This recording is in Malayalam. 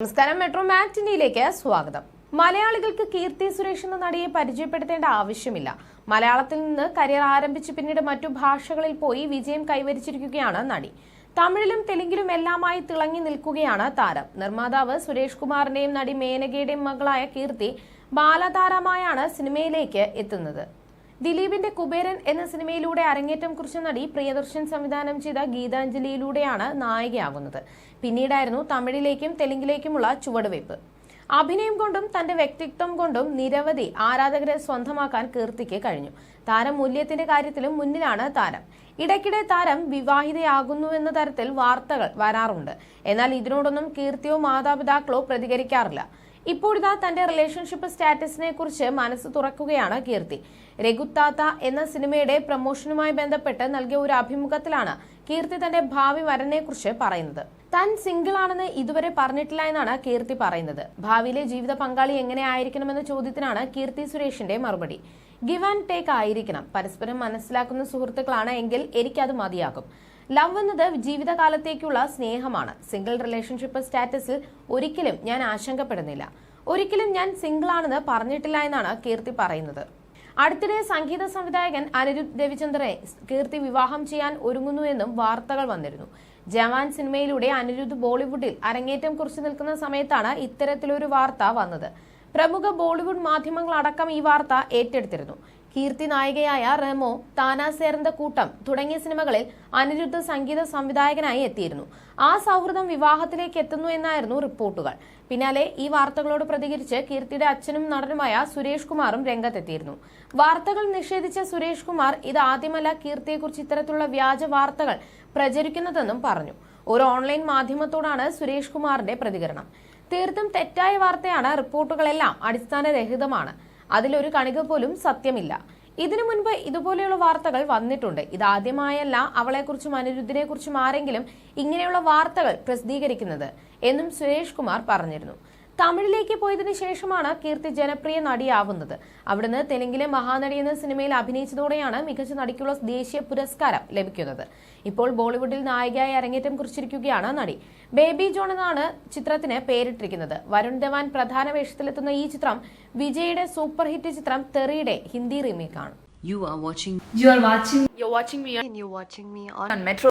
നമസ്കാരം. മെട്രോ മാറ്റിനിയിലേക്ക് സ്വാഗതം. മലയാളികൾക്ക് കീർത്തി സുരേഷ് എന്ന നടിയെ പരിചയപ്പെടുത്തേണ്ട ആവശ്യമില്ല. മലയാളത്തിൽ നിന്ന് കരിയർ ആരംഭിച്ച് പിന്നീട് മറ്റു ഭാഷകളിൽ പോയി വിജയം കൈവരിച്ചിരിക്കുകയാണ് നടി. തമിഴിലും തെലുങ്കിലും എല്ലാമായി തിളങ്ങി നിൽക്കുകയാണ് താരം. നിർമ്മാതാവ് സുരേഷ് കുമാറിന്റെയും നടി മേനകയുടെയും മകളായ കീർത്തി ബാലതാരമായാണ് സിനിമയിലേക്ക് എത്തുന്നത്. ദിലീപിന്റെ കുബേരൻ എന്ന സിനിമയിലൂടെ അരങ്ങേറ്റം കുറിച്ച നടി പ്രിയദർശൻ സംവിധാനം ചെയ്ത ഗീതാഞ്ജലിയിലൂടെയാണ് നായികയാകുന്നത്. പിന്നീടായിരുന്നു തമിഴിലേക്കും തെലുങ്കിലേക്കുമുള്ള ചുവടുവയ്പ്. അഭിനയം കൊണ്ടും തന്റെ വ്യക്തിത്വം കൊണ്ടും നിരവധി ആരാധകരെ സ്വന്തമാക്കാൻ കീർത്തിക്ക് കഴിഞ്ഞു. താരം മൂല്യത്തിന്റെ കാര്യത്തിലും മുന്നിലാണ് താരം. ഇടയ്ക്കിടെ താരം വിവാഹിതയാകുന്നുവെന്ന തരത്തിൽ വാർത്തകൾ വരാറുണ്ട്. എന്നാൽ ഇതിനോടൊന്നും കീർത്തിയോ മാതാപിതാക്കളോ പ്രതികരിക്കാറില്ല. ഇപ്പോഴിതാ തന്റെ റിലേഷൻഷിപ്പ് സ്റ്റാറ്റസിനെ കുറിച്ച് മനസ്സ് തുറക്കുകയാണ് കീർത്തി. രഘുത്താത്ത എന്ന സിനിമയുടെ പ്രമോഷനുമായി ബന്ധപ്പെട്ട് നൽകിയ ഒരു അഭിമുഖത്തിലാണ് കീർത്തി തന്റെ ഭാവി വരനെ കുറിച്ച് പറയുന്നത്. താൻ സിംഗിൾ ആണെന്ന് ഇതുവരെ പറഞ്ഞിട്ടില്ല എന്നാണ് കീർത്തി പറയുന്നത്. ഭാവിയിലെ ജീവിത പങ്കാളി എങ്ങനെ ആയിരിക്കണമെന്ന ചോദ്യത്തിനാണ് കീർത്തി സുരേഷിന്റെ മറുപടി. ഗിവ് ആൻഡ് ടേക്ക് ആയിരിക്കണം. പരസ്പരം മനസ്സിലാക്കുന്ന സുഹൃത്തുക്കളാണ് എങ്കിൽ എനിക്കത് മതിയാകും. ലവ് എന്നത് ജീവിതകാലത്തേക്കുള്ള സ്നേഹമാണ്. സിംഗിൾ റിലേഷൻഷിപ്പ് സ്റ്റാറ്റസിൽ ഒരിക്കലും ഞാൻ ആശങ്കപ്പെടുന്നില്ല. ഒരിക്കലും ഞാൻ സിംഗിൾ ആണെന്ന് പറഞ്ഞിട്ടില്ല എന്നാണ് കീർത്തി പറയുന്നത്. അടുത്തിടെ സംഗീത സംവിധായകൻ അനിരുദ്ധ് രവിചന്ദ്രനെ കീർത്തി വിവാഹം ചെയ്യാൻ ഒരുങ്ങുന്നുവെന്നും വാർത്തകൾ വന്നിരുന്നു. ജവാൻ സിനിമയിലൂടെ അനിരുദ്ധ് ബോളിവുഡിൽ അരങ്ങേറ്റം കുറിച്ചു നിൽക്കുന്ന സമയത്താണ് ഇത്തരത്തിലൊരു വാർത്ത വന്നത്. പ്രമുഖ ബോളിവുഡ് മാധ്യമങ്ങളടക്കം ഈ വാർത്ത ഏറ്റെടുത്തിരുന്നു. കീർത്തി നായികയായ റെമോ താനാസേറിന്റെ കൂട്ടം തുടങ്ങിയ സിനിമകളിൽ അനിരുദ്ധ സംഗീത സംവിധായകനായി എത്തിയിരുന്നു. ആ സൗഹൃദം വിവാഹത്തിലേക്ക് എത്തുന്നു എന്നായിരുന്നു റിപ്പോർട്ടുകൾ. പിന്നാലെ ഈ വാർത്തകളോട് പ്രതികരിച്ച് കീർത്തിയുടെ അച്ഛനും നടനുമായ സുരേഷ് കുമാറും രംഗത്തെത്തിയിരുന്നു. വാർത്തകൾ നിഷേധിച്ച സുരേഷ് കുമാർ ഇത് ആദ്യമല്ല കീർത്തിയെക്കുറിച്ച് ഇത്തരത്തിലുള്ള വ്യാജ വാർത്തകൾ പ്രചരിക്കുന്നതെന്നും പറഞ്ഞു. ഒരു ഓൺലൈൻ മാധ്യമത്തോടാണ് സുരേഷ് കുമാറിന്റെ പ്രതികരണം. തീർത്തും തെറ്റായ വാർത്തയാണ് റിപ്പോർട്ടുകളെല്ലാം അടിസ്ഥാനരഹിതമാണ്. അതിലൊരു കണിക പോലും സത്യമില്ല. ഇതിനു മുൻപ് ഇതുപോലെയുള്ള വാർത്തകൾ വന്നിട്ടുണ്ട്. ഇതാദ്യമായല്ല അവളെക്കുറിച്ചും അനിരുദ്ധിനെക്കുറിച്ചും ആരെങ്കിലും ഇങ്ങനെയുള്ള വാർത്തകൾ പ്രസിദ്ധീകരിക്കുന്നത് എന്നും സുരേഷ് കുമാർ പറഞ്ഞിരുന്നു. തമിഴിലേക്ക് പോയതിനു ശേഷമാണ് കീർത്തി ജനപ്രിയ നടിയാവുന്നത് അവിടുന്ന് തെലുങ്കിലെ മഹാനടി എന്ന സിനിമയിൽ അഭിനയിച്ചതോടെയാണ് മികച്ച നടിക്കുള്ള ദേശീയ പുരസ്കാരം ലഭിക്കുന്നത് ഇപ്പോൾ ബോളിവുഡിൽ നായികയായി അരങ്ങേറ്റം കുറിച്ചിരിക്കുകയാണ് നടി ബേബി ജോൺ എന്നാണ് ചിത്രത്തിന് പേരിട്ടിരിക്കുന്നത് വരുൺ ധവാൻ പ്രധാന വേഷത്തിലെത്തുന്ന ഈ ചിത്രം വിജയുടെ സൂപ്പർ ഹിറ്റ് ചിത്രം തെറിയുടെ Hindi റീമേക്കാണ് You are watching. You are watching. You're watching me and you're watching me on, on Metro.